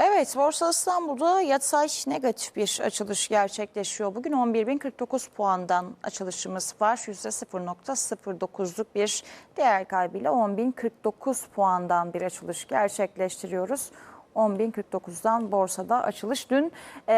Evet, Borsa İstanbul'da yatay negatif bir açılış gerçekleşiyor. Bugün 11.049 puandan açılışımız var. %0.09'luk bir değer kaybıyla 10.049 puandan bir açılış gerçekleştiriyoruz. 10.049'dan borsada açılış. Dün e,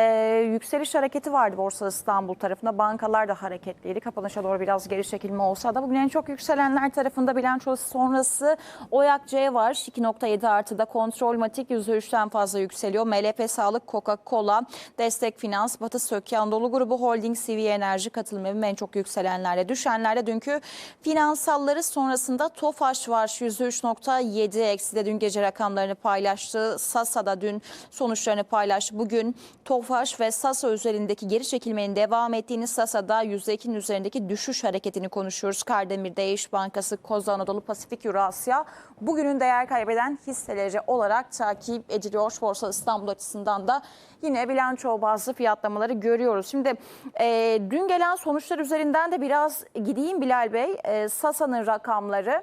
yükseliş hareketi vardı Borsa İstanbul tarafında. Bankalar da hareketliydi. Kapanışa doğru biraz geri çekilme olsa da bugün en çok yükselenler tarafında bilanço sonrası Oyak C var. 2.7 artıda Kontrol Matik %3'ten fazla yükseliyor. MLP Sağlık, Coca-Cola, Destek Finans, Batı Söke, Anadolu Grubu Holding, CV Enerji katılım evi en çok yükselenlerle. Düşenlerde dünkü finansalları sonrasında Tofaş var. %3.7 eksi de dün gece rakamlarını paylaştı. Sasa da dün sonuçlarını paylaştı. Bugün Tofaş ve Sasa üzerindeki geri çekilmenin devam ettiğini Sasa'da %2'nin üzerindeki düşüş hareketini konuşuyoruz. Kardemir'de İş Bankası, Koza Anadolu Pasifik Eurasya bugünün değer kaybeden hisseleri olarak takip ediliyor. Borsa İstanbul açısından da yine bilanço bazı fiyatlamaları görüyoruz. Şimdi e, dün gelen sonuçlar üzerinden de biraz gideyim Bilal Bey. E, Sasa'nın rakamları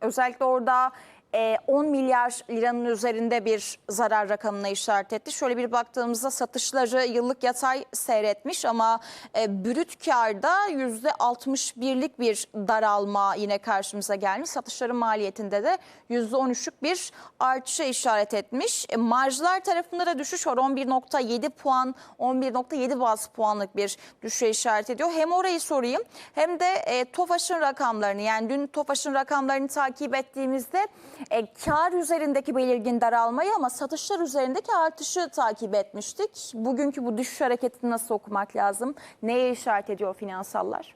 özellikle orada e, 10 milyar liranın üzerinde bir zarar rakamına işaret etti. Şöyle bir baktığımızda satışları yıllık yatay seyretmiş ama e, brüt karda %61'lik bir daralma yine karşımıza gelmiş. Satışların maliyetinde de %13'lük bir artışa işaret etmiş. E, marjlar tarafında da düşüş var. 11.7 puan, 11.7 baz puanlık bir düşüşe işaret ediyor. Hem orayı sorayım hem de e, TOFAŞ'ın rakamlarını yani dün TOFAŞ'ın rakamlarını takip ettiğimizde e, kar üzerindeki belirgin daralmayı ama satışlar üzerindeki artışı takip etmiştik. Bugünkü bu düşüş hareketini nasıl okumak lazım? Neye işaret ediyor finansallar?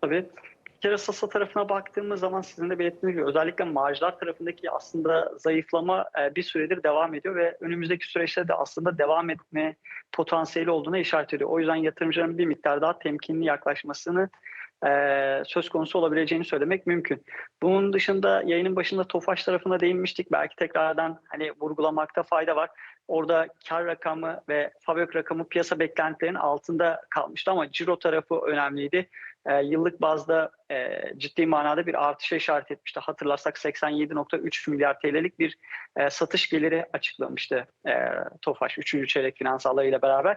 Tabii. Bir kere Sasa tarafına baktığımız zaman sizin de belirttiğiniz gibi özellikle marjlar tarafındaki aslında zayıflama e, bir süredir devam ediyor ve önümüzdeki süreçte de aslında devam etme potansiyeli olduğuna işaret ediyor. O yüzden yatırımcıların bir miktar daha temkinli yaklaşmasını e, söz konusu olabileceğini söylemek mümkün. Bunun dışında yayının başında Tofaş tarafına değinmiştik. Belki tekrardan hani vurgulamakta fayda var. Orada kar rakamı ve fabrik rakamı piyasa beklentilerinin altında kalmıştı ama ciro tarafı önemliydi. E, yıllık bazda e, ciddi manada bir artışa işaret etmişti. Hatırlarsak 87.3 milyar TL'lik bir e, satış geliri açıklamıştı e, Tofaş 3. çeyrek finansallarıyla beraber.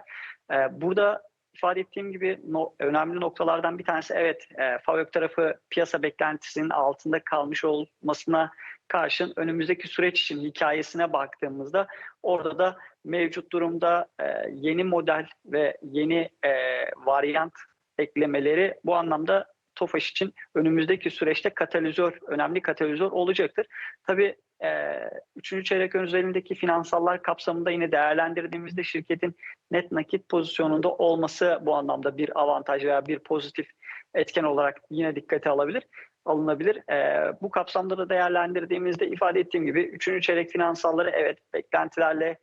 E, burada ifade ettiğim gibi no, önemli noktalardan bir tanesi evet e, FAVÖK tarafı piyasa beklentisinin altında kalmış olmasına karşın önümüzdeki süreç için hikayesine baktığımızda orada da mevcut durumda e, yeni model ve yeni e, varyant eklemeleri bu anlamda TOFAŞ için önümüzdeki süreçte katalizör, önemli katalizör olacaktır. Tabii e, üçüncü çeyrek özelindeki finansallar kapsamında yine değerlendirdiğimizde şirketin net nakit pozisyonunda olması bu anlamda bir avantaj veya bir pozitif etken olarak yine dikkate alabilir alınabilir. E, bu kapsamda da değerlendirdiğimizde ifade ettiğim gibi üçüncü çeyrek finansalları evet beklentilerle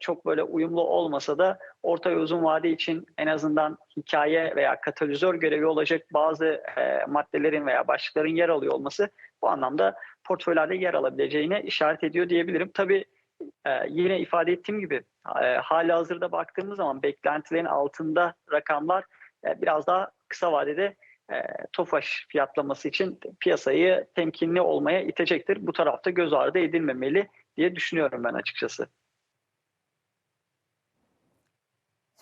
çok böyle uyumlu olmasa da orta ve uzun vade için en azından hikaye veya katalizör görevi olacak bazı e, maddelerin veya başlıkların yer alıyor olması bu anlamda portföylerde yer alabileceğine işaret ediyor diyebilirim. Tabii e, yine ifade ettiğim gibi e, hali hazırda baktığımız zaman beklentilerin altında rakamlar e, biraz daha kısa vadede e, TOFAŞ fiyatlaması için piyasayı temkinli olmaya itecektir. Bu tarafta göz ardı edilmemeli diye düşünüyorum ben açıkçası.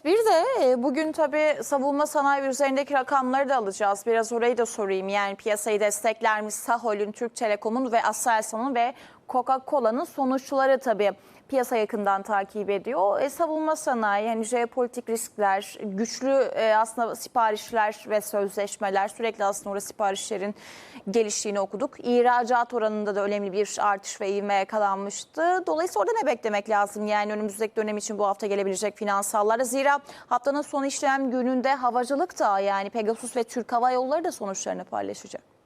Bir de e, bugün tabii savunma sanayi üzerindeki rakamları da alacağız. Biraz orayı da sorayım. Yani piyasayı destekler mi? Sahol'ün, Türk Telekom'un ve Aselsan'ın ve Coca-Cola'nın sonuçları tabii piyasa yakından takip ediyor. E, savunma sanayi, yani jeopolitik riskler, güçlü e, aslında siparişler ve sözleşmeler sürekli aslında orada siparişlerin geliştiğini okuduk. İhracat oranında da önemli bir artış ve ivme yakalanmıştı. Dolayısıyla orada ne beklemek lazım? Yani önümüzdeki dönem için bu hafta gelebilecek finansallara. Zira haftanın son işlem gününde havacılık da yani Pegasus ve Türk Hava Yolları da sonuçlarını paylaşacak.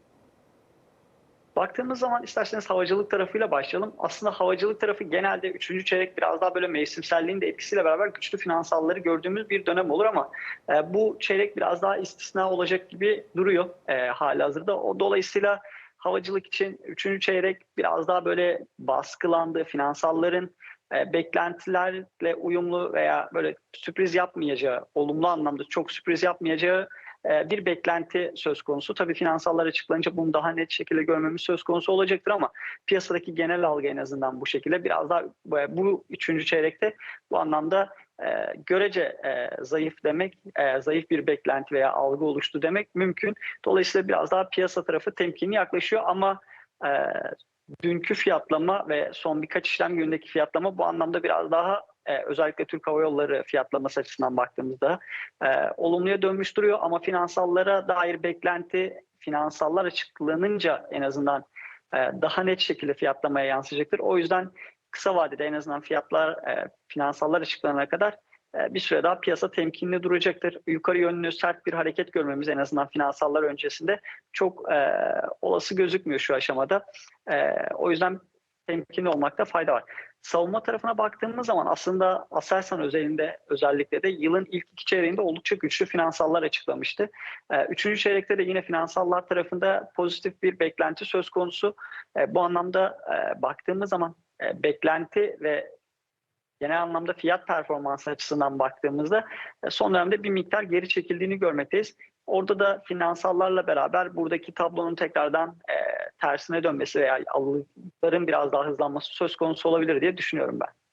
Baktığımız zaman isterseniz havacılık tarafıyla başlayalım. Aslında havacılık tarafı genelde 3. çeyrek biraz daha böyle mevsimselliğin de etkisiyle beraber güçlü finansalları gördüğümüz bir dönem olur ama e, bu çeyrek biraz daha istisna olacak gibi duruyor e, hali hazırda. O dolayısıyla havacılık için 3. çeyrek biraz daha böyle baskılandı. Finansalların e, beklentilerle uyumlu veya böyle sürpriz yapmayacağı, olumlu anlamda çok sürpriz yapmayacağı bir beklenti söz konusu. Tabii finansallar açıklanınca bunu daha net şekilde görmemiz söz konusu olacaktır ama piyasadaki genel algı en azından bu şekilde. Biraz daha e, bu üçüncü çeyrekte bu anlamda e, görece e, zayıf demek, e, zayıf bir beklenti veya algı oluştu demek mümkün. Dolayısıyla biraz daha piyasa tarafı temkinli yaklaşıyor ama e, dünkü fiyatlama ve son birkaç işlem günündeki fiyatlama bu anlamda biraz daha e, özellikle Türk Hava Yolları fiyatlaması açısından baktığımızda e, olumluya dönmüş duruyor ama finansallara dair beklenti finansallar açıklanınca en azından e, daha net şekilde fiyatlamaya yansıyacaktır. O yüzden kısa vadede en azından fiyatlar e, finansallar açıklanana kadar e, bir süre daha piyasa temkinli duracaktır. Yukarı yönlü sert bir hareket görmemiz en azından finansallar öncesinde çok e, olası gözükmüyor şu aşamada. E, o yüzden temkinli olmakta fayda var. Savunma tarafına baktığımız zaman aslında Aselsan özelinde özellikle de yılın ilk iki çeyreğinde oldukça güçlü finansallar açıklamıştı. E, Üçüncü çeyrekte de yine finansallar tarafında pozitif bir beklenti söz konusu. E, Bu anlamda e, baktığımız zaman e, beklenti ve genel anlamda fiyat performansı açısından baktığımızda e, son dönemde bir miktar geri çekildiğini görmekteyiz. Orada da finansallarla beraber buradaki tablonun tekrardan tersine dönmesi veya alımların biraz daha hızlanması söz konusu olabilir diye düşünüyorum ben.